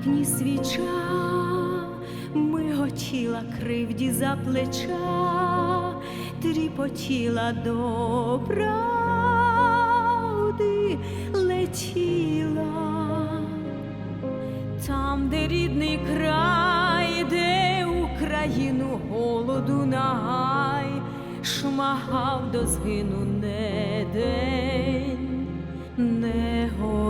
вікні свіча, миготіла кривді за плеча, тріпотіла до правди летіла. Там, де рідний край, де Україну голоду нагай, шмагав до згину не день, не годину.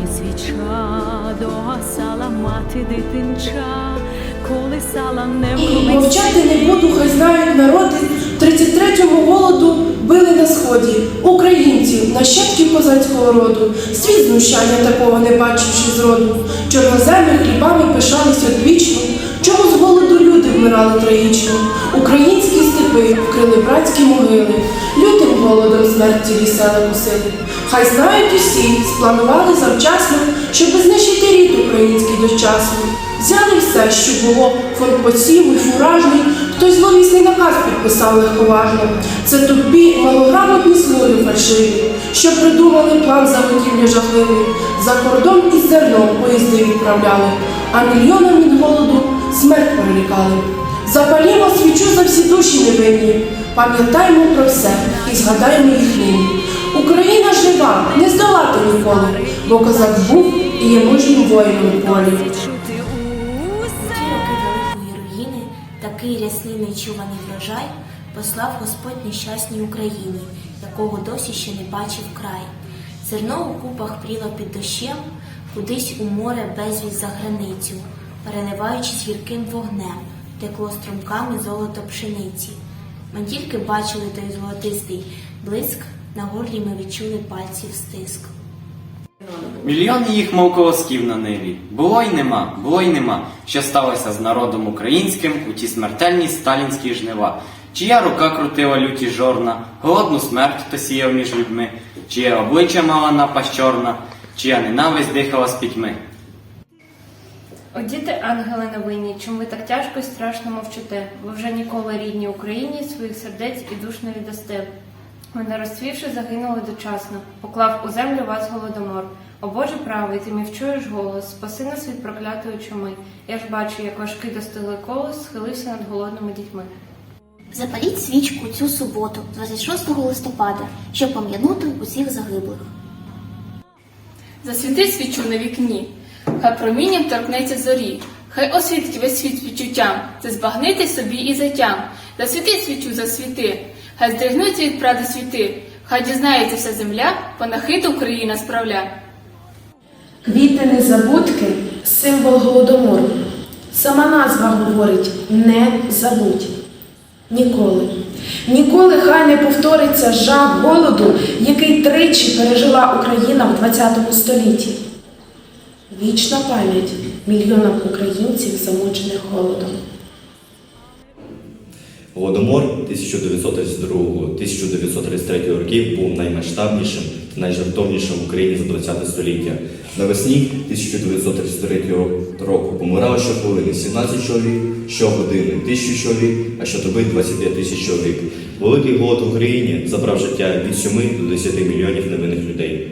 На свіча догасала мати дитинча, колисала не І мовчати не буду, хай знають народи. 33-го голоду били на сході українців, нащадків козацького роду. Світ знущання такого не бачивши зроду. Чорноземи хлібами пишались одвічно. Чому з голоду люди вмирали трагічно? Українські степи вкрили братські могили. Лютим голодом смерті лісела косили. Хай знають усі, спланували завчасно, щоб знищити рід український дочасно. Взяли все, що було, фонд й фуражний, хтось зловісний наказ підписав легковажно. Це тупі, малограмотні слуги фальшиві, що придумали план заготівлі жахливий. За кордон із зерном поїзди відправляли, а мільйонам від голоду смерть перелікали. Запалімо свічу за всі душі невинні, пам'ятаймо про все і згадаємо їх нині. Україна жива, не здолати ніколи, бо козак був і є мужнім воїном у полі. руїни такий рясний нечуваний врожай послав Господь нещасній Україні, якого досі ще не бачив край. Зерно у купах пріло під дощем, кудись у море безвість за границю, переливаючись гірким вогнем, текло струмками золото пшениці. Ми тільки бачили той золотистий блиск, на горлі ми відчули пальців стиск. Мільйони їх, мов колосків на ниві. Було й нема, було й нема, що сталося з народом українським у ті смертельні сталінські жнива. Чия рука крутила люті жорна, голодну смерть хто сіяв між людьми, чиє обличчя мала напасть чорна, чия ненависть дихала з пітьми. О, діти ангели невинні, чому ви так тяжко і страшно мовчите? Ви вже ніколи рідній Україні своїх сердець і душ не віддасте. Ви не розцвівши, загинули дочасно, поклав у землю вас голодомор. О Боже правий, ти мій вчуєш голос, спаси нас від проклятої чуми. Я ж бачу, як важкий достиглий колос схилився над голодними дітьми. Запаліть свічку цю суботу, 26 листопада, щоб пам'янути усіх загиблих. Засвіти свічу на вікні, хай промінням торкнеться зорі, хай освітить весь світ відчуттям, збагнити собі і затям. Засвіти свічу, засвіти, хай здригнуться від пради світи, хай дізнається вся земля, панахиду Україна справля. Квіти незабудки символ голодомору. Сама назва говорить не забудь. Ніколи. Ніколи хай не повториться жах голоду, який тричі пережила Україна в ХХ столітті. Вічна пам'ять мільйонам українців, замучених голодом. Голодомор 1932-1933 років був наймасштабнішим та найжертовнішим в Україні за ХХ століття. Навесні 1933 року помирало щохвилини 17 чоловік, щогодини 1000 чоловік, а щодоби 25 тисяч чоловік. Великий голод в Україні забрав життя від 7 до 10 мільйонів невинних людей.